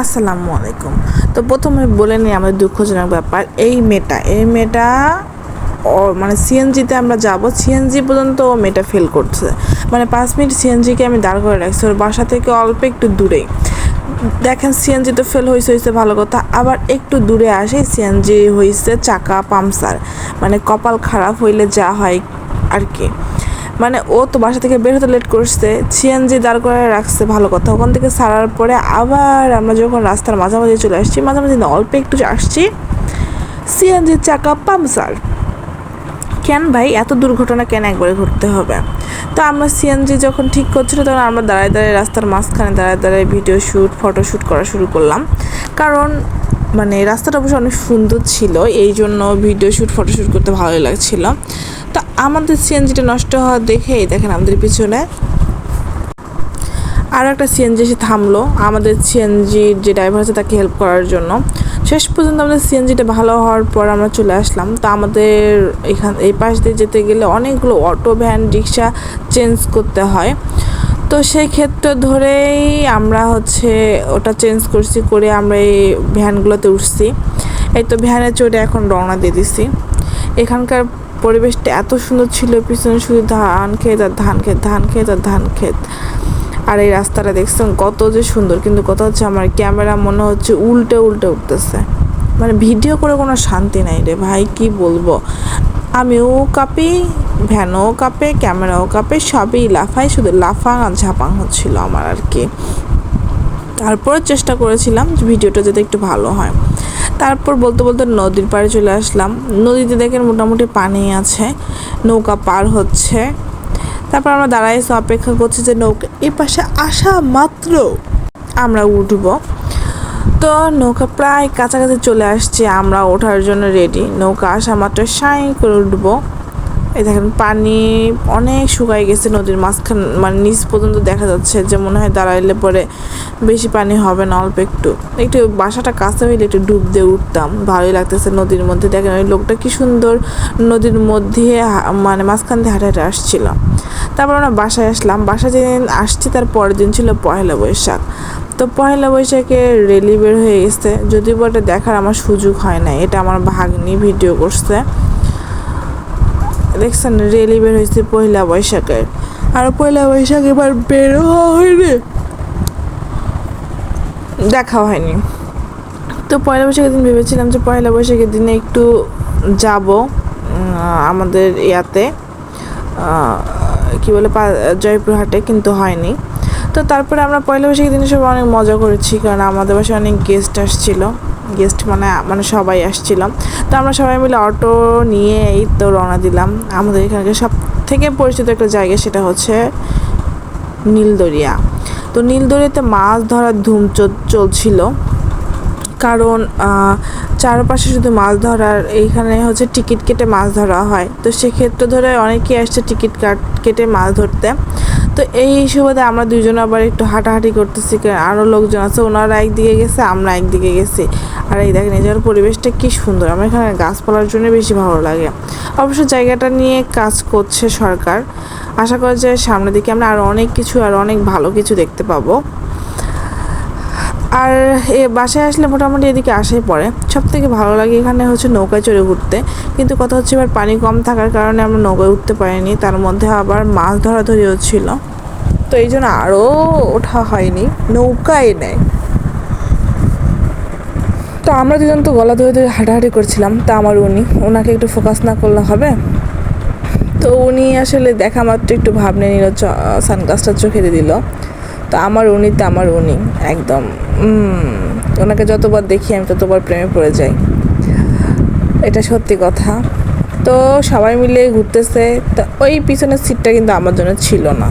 আসসালামু আলাইকুম। তো প্রথমে বলে নিই আমাদের দুঃখজনক ব্যাপার, এই মেয়েটা এই মেয়েটা মানে সিএনজিতে আমরা যাব সিএনজি পর্যন্ত ও মেয়েটা ফেল করছে। মানে পাঁচ মিনিট সিএনজিকে আমি দাঁড় করে রাখছি, ওর বাসা থেকে অল্প একটু দূরেই। দেখেন সিএনজি তো ফেল হয়েছে হয়েছে ভালো কথা, আবার একটু দূরে আসে সিএনজি হয়েছে চাকা, পামসার মানে কপাল খারাপ হইলে যা হয় আর কি। মানে ও তো বাসা থেকে বের হতে লেট করছে, সিএনজি দাঁড় করে রাখছে, ভালো কথা। ওখান থেকে সারার পরে আবার আমরা যখন রাস্তার মাঝামাঝি চলে আসছি, মাঝামাঝি না, অল্প একটু আসছি সিএনজির চাকা পামসার কেন ভাই, এত দুর্ঘটনা কেন একবারে ঘটতে হবে? তো আমরা সিএনজি যখন ঠিক করছিল, তখন আমরা দাঁড়ায় দাঁড়ায় রাস্তার মাঝখানে দাঁড়ায় দাঁড়ায় ভিডিও শ্যুট ফটো শ্যুট করা শুরু করলাম। কারণ মানে রাস্তাটা অবশ্য অনেক সুন্দর ছিল, এই জন্য ভিডিও শ্যুট ফটো শ্যুট করতে ভালোই লাগছিল। তো আমাদের সিএনজিটা নষ্ট হওয়া দেখেই দেখেন আমাদের পিছনে। আর একটা সিএনজি এসে থামলো, আমাদের সিএনজির যে ড্রাইভার আছে তাকে হেল্প করার জন্য। শেষ পর্যন্ত আমাদের সিএনজিটা ভালো হওয়ার পর আমরা চলে আসলাম। তো আমাদের এখান, এই পাশ দিয়ে যেতে গেলে অনেকগুলো অটো ভ্যান রিক্সা চেঞ্জ করতে হয়। তো সেই ক্ষেত্রে ধরেই আমরা হচ্ছে ওটা চেঞ্জ করছি, করে আমরা এই ভ্যানগুলোতে উঠছি। এই তো ভ্যানে চড়ে এখন রওনা দিয়ে দিছি। এখানকার পরিবেশটা এত সুন্দর ছিল, পিছনে শুধু ধান ক্ষেত আর ধান ক্ষেত ধান ক্ষেত আর ধান ক্ষেত। আর এই রাস্তাটা দেখছেন কত যে সুন্দর, কিন্তু কথা হচ্ছে আমার ক্যামেরা মনে হচ্ছে উল্টে উল্টে উঠতেছে। মানে ভিডিও করে কোনো শান্তি নাই রে ভাই, কি বলব? আমিও কাঁপি ভ্যানও কাঁপে, ক্যামেরাও কাঁপে, সবই লাফায়, শুধু লাফাং ঝাপাং হচ্ছিল আমার আর কি। তারপরে চেষ্টা করেছিলাম ভিডিওটা যাতে একটু ভালো হয়। তারপর বলতে বলতে নদীর পাড়ে চলে আসলাম। নদীতে দেখেন মোটামুটি পানি আছে, নৌকা পার হচ্ছে। তারপর আমরা দাঁড়াই অপেক্ষা করছি যে নৌকা এই পাশে আসা মাত্র আমরা উঠবো। তো নৌকা প্রায় কাছাকাছি চলে আসছে, আমরা ওঠার জন্য রেডি নৌকা আসা মাত্র সাই করে উঠবো। এই দেখেন, পানি অনেক শুকাই গেছে নদীর মাঝখান মানে নিচ পর্যন্ত দেখা যাচ্ছে যে মনে হয় দাঁড়াইলে পরে বেশি পানি হবে না, অল্প একটু। একটু বাসাটা কাছে হইলে একটু ডুব দিয়ে উঠতাম, ভালোই লাগতেছে নদীর মধ্যে। দেখেন ওই লোকটা কি সুন্দর নদীর মধ্যে মানে মাঝখান দিয়ে হাঁটে হাঁটে আসছিল তারপর আমরা বাসায় আসলাম। বাসায় যেদিন আসছি তার পরের দিন ছিল পয়লা বৈশাখ। তো পয়লা বৈশাখে রেলি বের হয়ে গেছে। যদিও এটা দেখার আমার সুযোগ হয় না এটা আমার ভাগ্নি ভিডিও করছে। দেখছেন রেলি বের হয়েছে পয়লা বৈশাখের। আর পয়লা বৈশাখ এবার বের হয়নি। দেখা হয়নি। তো পয়লা বৈশাখের দিন ভেবেছিলাম যে পয়লা বৈশাখের দিনে একটু যাব আমাদের ইয়াতে। কি বলে জয়পুরহাটে কিন্তু হয়নি। তো তারপরে আমরা পয়লা বৈশাখের দিনে সবাই অনেক মজা করেছি, কারণ আমাদের বাসায় অনেক গেস্ট আসছিল। গেস্ট মানে মানে সবাই আসছিলাম। তো আমরা সবাই মিলে অটো নিয়ে এই তো রওনা দিলাম। আমাদের এখানকার সব থেকে পরিচিত একটা জায়গা সেটা হচ্ছে নীলদরিয়া। তো নীলদরিয়াতে মাছ ধরার ধুম চলছিল। কারণ চারপাশে শুধু মাছ ধরার, এইখানে হচ্ছে টিকিট কেটে মাছ ধরা হয়। তো সেক্ষেত্রে ধরে অনেকেই আসছে টিকিট কাট, কেটে মাছ ধরতে। তো এই সুবাদে আমরা দুজন আবার একটু হাঁটাহাঁটি করতেছি আরও লোকজন আছে, ওনারা একদিকে গেছে, আমরা একদিকে গেছি। আর এই দেখেন, এই পরিবেশটা কি সুন্দর, আমার এখানে গাছপালার জন্য বেশি ভালো লাগে। অবশ্য জায়গাটা নিয়ে কাজ করছে সরকার। আশা করা যায় সামনের দিকে আমরা আরও অনেক কিছু, আর অনেক ভালো কিছু দেখতে পাবো। আর এ বাসায় আসলে মোটামুটি এদিকে আসাই পড়ে সব থেকে ভালো লাগে এখানে হচ্ছে নৌকায় চড়ে ঘুরতে। কিন্তু কথা হচ্ছে এবার পানি কম থাকার কারণে আমরা নৌকায় উঠতে পারিনি। তার মধ্যে আবার মাছ ধরাধরি হচ্ছিল তো এই জন্য আরও ওঠা হয়নি নৌকায় নেয় তো আমরা দুজন তো গলা ধরে ধরে হাঁটাহাঁটি করছিলাম। তা আমার উনি ওনাকে একটু ফোকাস না করলে হবে? তো উনি আসলে দেখা মাত্র একটু ভাবনে নিল সানগ্লাসটা চোখে দিয়ে দিল। তো আমার উনি তো আমার উনি, একদম। ওনাকে যতবার দেখি আমি ততবার প্রেমে পড়ে যাই। এটা সত্যি কথা। তো সবাই মিলে ঘুরতেছে, তা ওই পিছনের সিটটা কিন্তু আমার জন্য ছিল না।